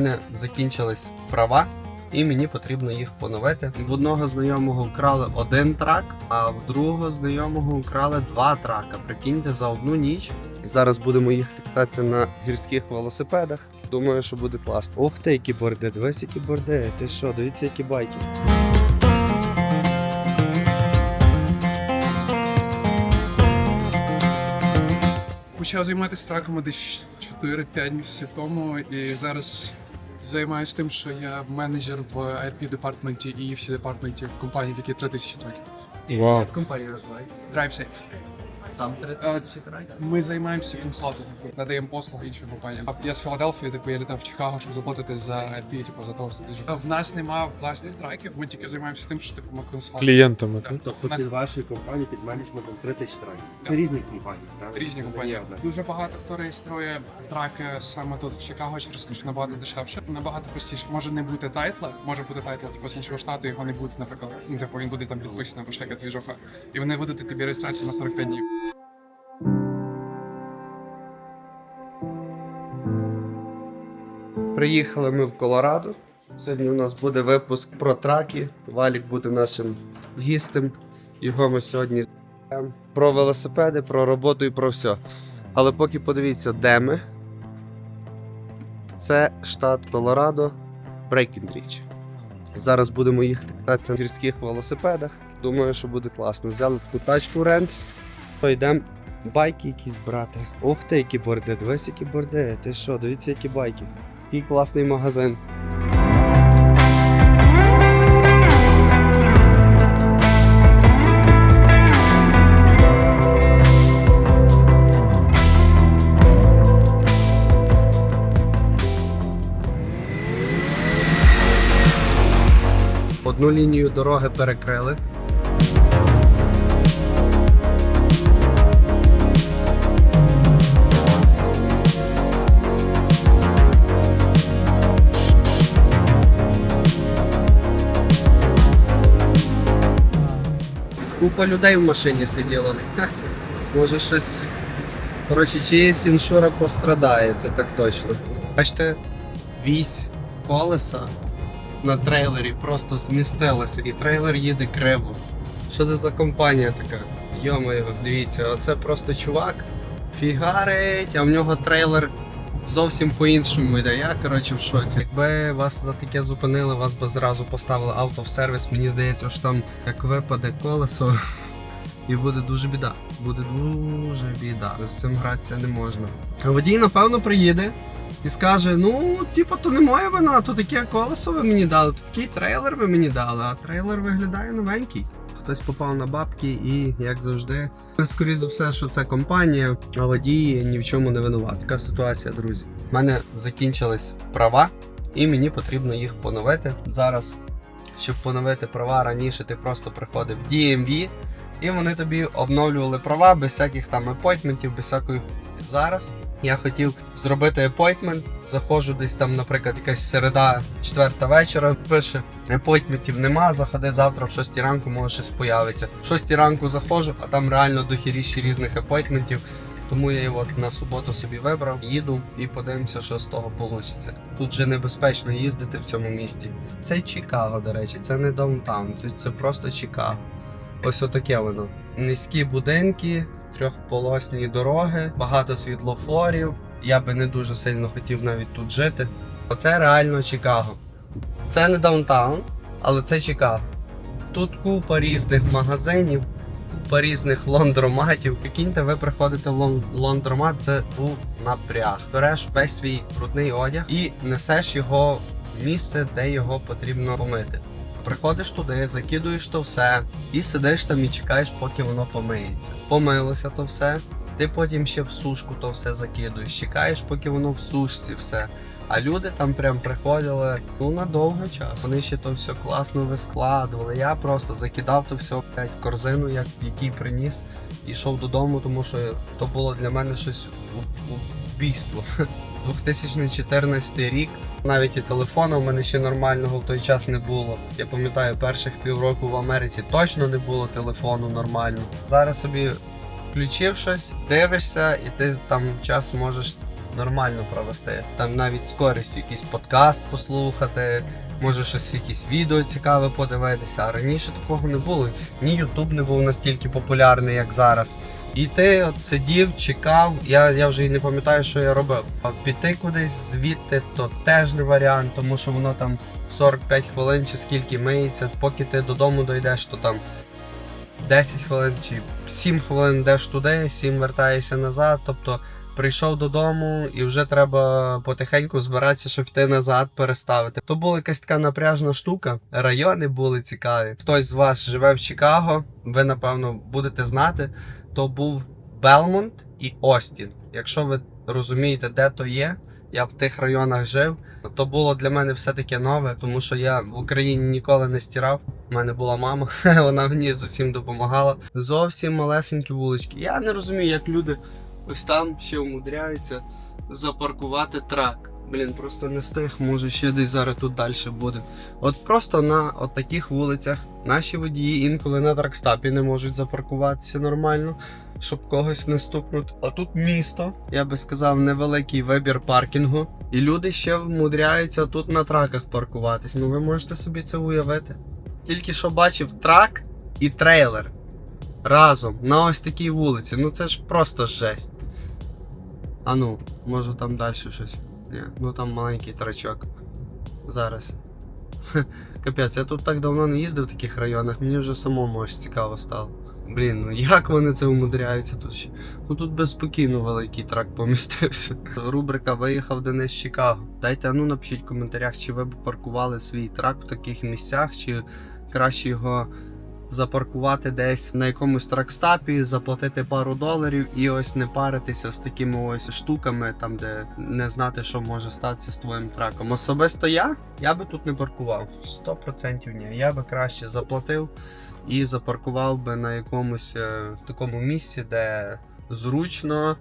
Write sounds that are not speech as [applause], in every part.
мене закінчились права, і мені потрібно їх поновити. В одного знайомого вкрали один трак, а в другого знайомого вкрали два трака. Прикиньте за одну ніч. Зараз будемо їхати кататися на гірських велосипедах. Думаю, що буде класно. Ух ти, які борди, дивись, які борди. Ти що, дивіться, які байки. Почав займатися траками десь 4-5 місяців тому, і зараз займаюся тим, що я менеджер в RP департменті і всі департменті в компанії, в якій 3000 траків. Вау. Компанія називається. DriveSafe. Там 3000 траків. Ми займаємося консалтингом, надаємо послуги іншим компаніям. А Я з Філадельфії, типу, я літав в Чикаго, щоб заплатити за RP, типу, за того все. В нас нема власних траків, ми тільки займаємося тим, що типу ми консалтинг. Клієнтами. так? Тобто Нас- під вашої компанії під менеджментом 3000 траків. Це різні компанії, так? Різні компанії. Дуже багато хто реєструє траки саме тут в Чикаго через те, що набагато дешевше, набагато простіше. Може не бути тайтла, може бути тайтл типу, з іншого штату, його не буде, наприклад. Ну, типу, він буде там підписаний або ще яка двіжоха. І вони видадуть тобі реєстрацію на 45 днів. Приїхали ми в Колорадо. Сьогодні у нас буде випуск про траки. Валік буде нашим гістем. Його ми сьогодні про велосипеди, про роботу і про все. Але поки подивіться, де ми. Це штат Колорадо, Брейкіндріч. Зараз будемо їхати кататися на гірських велосипедах. Думаю, що буде класно. Взяли таку тачку рент. То йдемо байки якісь брати. Ух ти, які борди, дивись, які борди. Ти що, дивіться, які байки. Який класний магазин. Одну лінію дороги перекрили. Купа людей в машині сиділо. Ха, [laughs] Може щось. Коротше, чиїсь іншура пострадає, це так точно. Бачите, вісь колеса на трейлері просто змістилася, і трейлер їде криво. Що це за компанія така? Йо-моє, дивіться, оце просто чувак фігарить, а в нього трейлер зовсім по-іншому йде. Я коротше в шоці. Якби вас за таке зупинили, вас би зразу поставили авто в сервіс. Мені здається, що там як випаде колесо. І буде дуже біда. Буде дуже біда. З цим гратися не можна. Водій, напевно, приїде і скаже: ну, типу, то не моя вина, то таке колесо ви мені дали, то такий трейлер ви мені дали, а трейлер виглядає новенький. Хтось попав на бабки і, як завжди, скоріше за все, що це компанія, а водій ні в чому не винуват. Така ситуація, друзі. У мене закінчились права, і мені потрібно їх поновити. Зараз, щоб поновити права, раніше ти просто приходив в DMV, і вони тобі обновлювали права без всяких там апойтментів, без всякої. Зараз я хотів зробити апойтмент. Заходжу десь там, наприклад, якась середа, четверта вечора. Пише апойтментів нема. Заходи завтра в 6 ранку, може щось появиться. В 6 ранку заходжу, а там реально дохіріщі різних апойтментів. Тому я його на суботу собі вибрав, їду і подивимося, що з того вийде. Тут же небезпечно їздити в цьому місті. Це Чикаго, до речі, це не даунтаун, це, це просто Чикаго. Ось отаке воно. Низькі будинки, трьохполосні дороги, багато світлофорів. Я би не дуже сильно хотів навіть тут жити. Оце реально Чикаго. Це не даунтаун, але це Чикаго. Тут купа різних магазинів, купа різних лондроматів. Прикиньте, ви приходите в лон- лондромат, це був напряг. Береш весь свій брудний одяг і несеш його в місце, де його потрібно помити. Приходиш туди, закидуєш то все і сидиш там і чекаєш, поки воно помиється. Помилося то все. Ти потім ще в сушку то все закидуєш, чекаєш, поки воно в сушці все. А люди там прям приходили ну на довгий час. Вони ще то все класно вискладували. Я просто закидав то все блядь, корзину, як який приніс, і йшов додому, тому що то було для мене щось убійство. [laughs] 2014 рік. Навіть і телефона в мене ще нормального в той час не було. Я пам'ятаю, перших півроку в Америці точно не було телефону нормально. Зараз собі включив щось, дивишся, і ти там час можеш нормально провести. Там навіть з користю якийсь подкаст послухати, може щось якісь відео цікаве подивитися. А раніше такого не було. Ні Ютуб не був настільки популярний, як зараз. І ти от сидів, чекав. Я, я вже і не пам'ятаю, що я робив. А піти кудись звідти, то теж не варіант, тому що воно там 45 хвилин чи скільки миється. Поки ти додому дойдеш, то там 10 хвилин чи 7 хвилин йдеш туди, 7 вертаєшся назад. Тобто прийшов додому і вже треба потихеньку збиратися, щоб йти назад, переставити. То була якась така напряжна штука. Райони були цікаві. Хтось з вас живе в Чикаго, ви напевно будете знати. То був Белмонт і Остін. Якщо ви розумієте, де то є, я в тих районах жив. То було для мене все таке нове, тому що я в Україні ніколи не стирав. У мене була мама, [laughs] вона мені з усім допомагала. Зовсім малесенькі вулички. Я не розумію, як люди ось там ще умудряються запаркувати трак. Блін, просто не встиг, може ще десь зараз тут далі буде. От просто на от таких вулицях наші водії інколи на тракстапі не можуть запаркуватися нормально, щоб когось не стукнути. А тут місто, я би сказав, невеликий вибір паркінгу. І люди ще вмудряються тут на траках паркуватись. Ну ви можете собі це уявити. Тільки що бачив трак і трейлер разом на ось такій вулиці. Ну це ж просто жесть. А ну, може там далі щось. Ні, ну там маленький трачок. Зараз. Капець, я тут так давно не їздив в таких районах, мені вже самому аж цікаво стало. Блін, ну як вони це умудряються тут ще? Ну тут безспокійно великий трак помістився. [laughs] Рубрика Виїхав Денис з Чикаго. Дайте, ну напишіть в коментарях, чи ви б паркували свій трак в таких місцях, чи краще його запаркувати десь на якомусь тракстапі, заплатити пару доларів і ось не паритися з такими ось штуками, там де не знати, що може статися з твоїм траком. Особисто я, я би тут не паркував. 100% ні. Я би краще заплатив і запаркував би на якомусь е, такому місці, де зручно,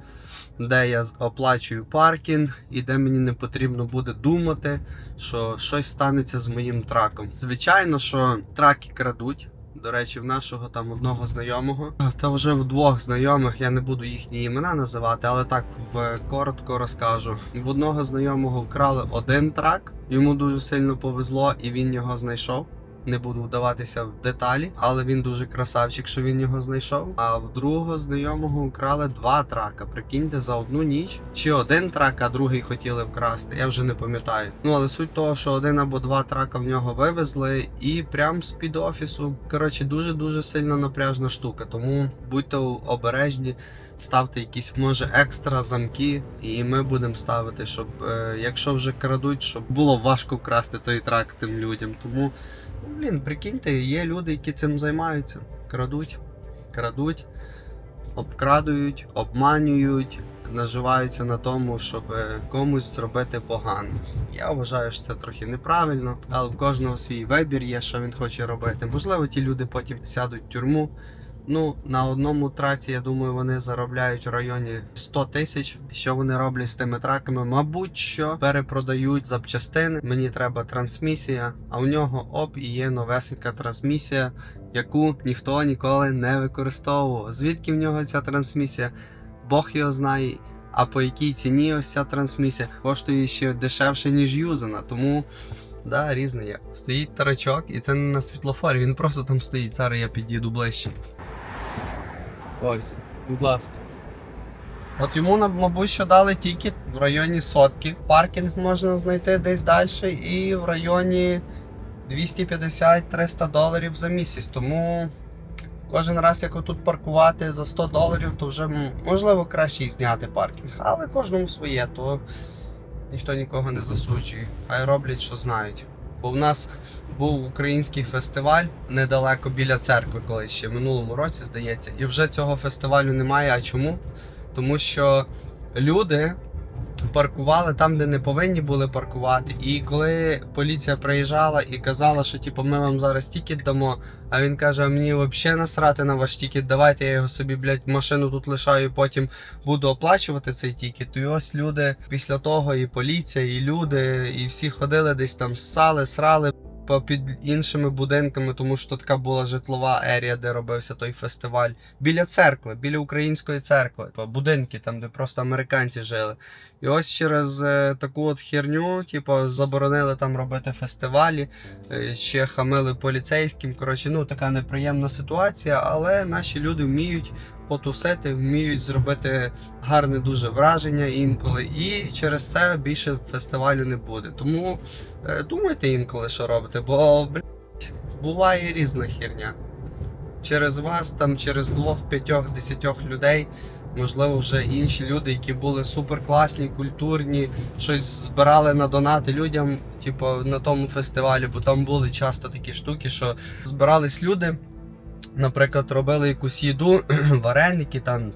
де я оплачую паркінг і де мені не потрібно буде думати, що щось станеться з моїм траком. Звичайно, що траки крадуть. До речі, в нашого там одного знайомого, та вже в двох знайомих я не буду їхні імена називати, але так в коротко розкажу. В одного знайомого вкрали один трак, йому дуже сильно повезло, і він його знайшов. Не буду вдаватися в деталі, але він дуже красавчик, що він його знайшов. А в другого знайомого вкрали два трака. Прикиньте, за одну ніч. Чи один трак, а другий хотіли вкрасти. Я вже не пам'ятаю. Ну але суть того, що один або два трака в нього вивезли, і прям з під офісу. Коротше, дуже дуже сильно напряжна штука. Тому будьте обережні. Ставте якісь може екстра замки, і ми будемо ставити, щоб е, якщо вже крадуть, щоб було важко вкрасти той трак тим людям. Тому Ну, Блін, прикиньте, є люди, які цим займаються. Крадуть, крадуть, обкрадують, обманюють, наживаються на тому, щоб комусь зробити погано. Я вважаю, що це трохи неправильно, але в кожного свій вибір є, що він хоче робити. Можливо, ті люди потім сядуть в тюрму. Ну, на одному траці, я думаю, вони заробляють в районі 100 тисяч. Що вони роблять з тими траками? Мабуть, що перепродають запчастини. Мені треба трансмісія, а у нього оп і є новесенька трансмісія, яку ніхто ніколи не використовував. Звідки в нього ця трансмісія? Бог його знає. А по якій ціні ось ця трансмісія коштує ще дешевше, ніж юзана. Тому да, різне є. Стоїть тарачок, і це не на світлофорі, він просто там стоїть. Зараз я під'їду ближче. Ось, будь ласка. От йому, мабуть, що дали тільки в районі сотки. Паркінг можна знайти десь далі, і в районі 250-300 доларів за місяць. Тому кожен раз, як тут паркувати за 100 доларів, то вже можливо краще зняти паркінг. Але кожному своє, то ніхто нікого не засуджує. Хай роблять, що знають. Бо в нас був український фестиваль недалеко біля церкви, колись ще минулому році, здається, і вже цього фестивалю немає. А чому? Тому що люди паркували там, де не повинні були паркувати. І коли поліція приїжджала і казала, що типу, ми вам зараз тікет дамо, а він каже: мені взагалі насрати на ваш тікет, давайте я його собі, блядь, машину тут лишаю, потім буду оплачувати цей тікет. І ось люди після того, і поліція, і люди, і всі ходили десь там ссали, срали. Під іншими будинками, тому що така була житлова ерія, де робився той фестиваль. Біля церкви, біля української церкви, будинки, там, де просто американці жили. І ось через е, таку от херню, типу, заборонили там робити фестивалі, е, ще хамили поліцейським. Коротше, ну така неприємна ситуація, але наші люди вміють потусити, вміють зробити гарне дуже враження інколи. І через це більше фестивалю не буде. Тому е, думайте інколи, що робите, бо блядь, буває різна херня. Через вас, там, через двох, п'ятьох, десятьох людей. Можливо, вже інші люди, які були суперкласні, культурні, щось збирали на донати людям, типу, на тому фестивалі, бо там були часто такі штуки, що збирались люди, наприклад, робили якусь їду, [clears throat] вареники, там,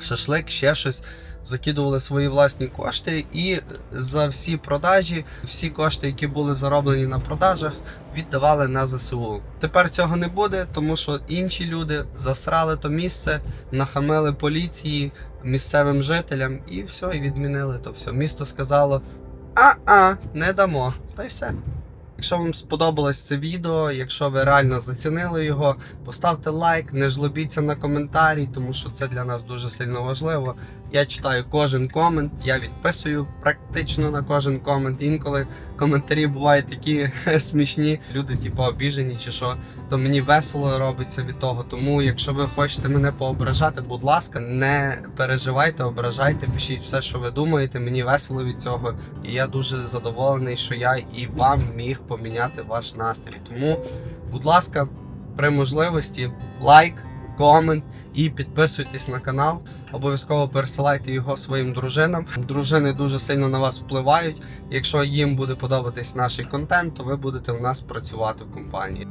шашлик, ще щось. Закидували свої власні кошти, і за всі продажі, всі кошти, які були зароблені на продажах, віддавали на ЗСУ. Тепер цього не буде, тому що інші люди засрали то місце, нахамили поліції, місцевим жителям, і все, і відмінили то все. Місто сказало: а-а, не дамо. Та й все. Якщо вам сподобалось це відео, якщо ви реально зацінили його, поставте лайк, не жлобіться на коментарі, тому що це для нас дуже сильно важливо. Я читаю кожен комент, я відписую практично на кожен комент. Інколи коментарі бувають такі [laughs] смішні, люди, типу, обіжені чи що, то мені весело робиться від того. Тому, якщо ви хочете мене поображати, будь ласка, не переживайте, ображайте, пишіть все, що ви думаєте. Мені весело від цього, і я дуже задоволений, що я і вам міг поміняти ваш настрій. Тому, будь ласка, при можливості лайк, комент і підписуйтесь на канал. Обов'язково пересилайте його своїм дружинам. Дружини дуже сильно на вас впливають. Якщо їм буде подобатись наш контент, то ви будете у нас працювати в компанії.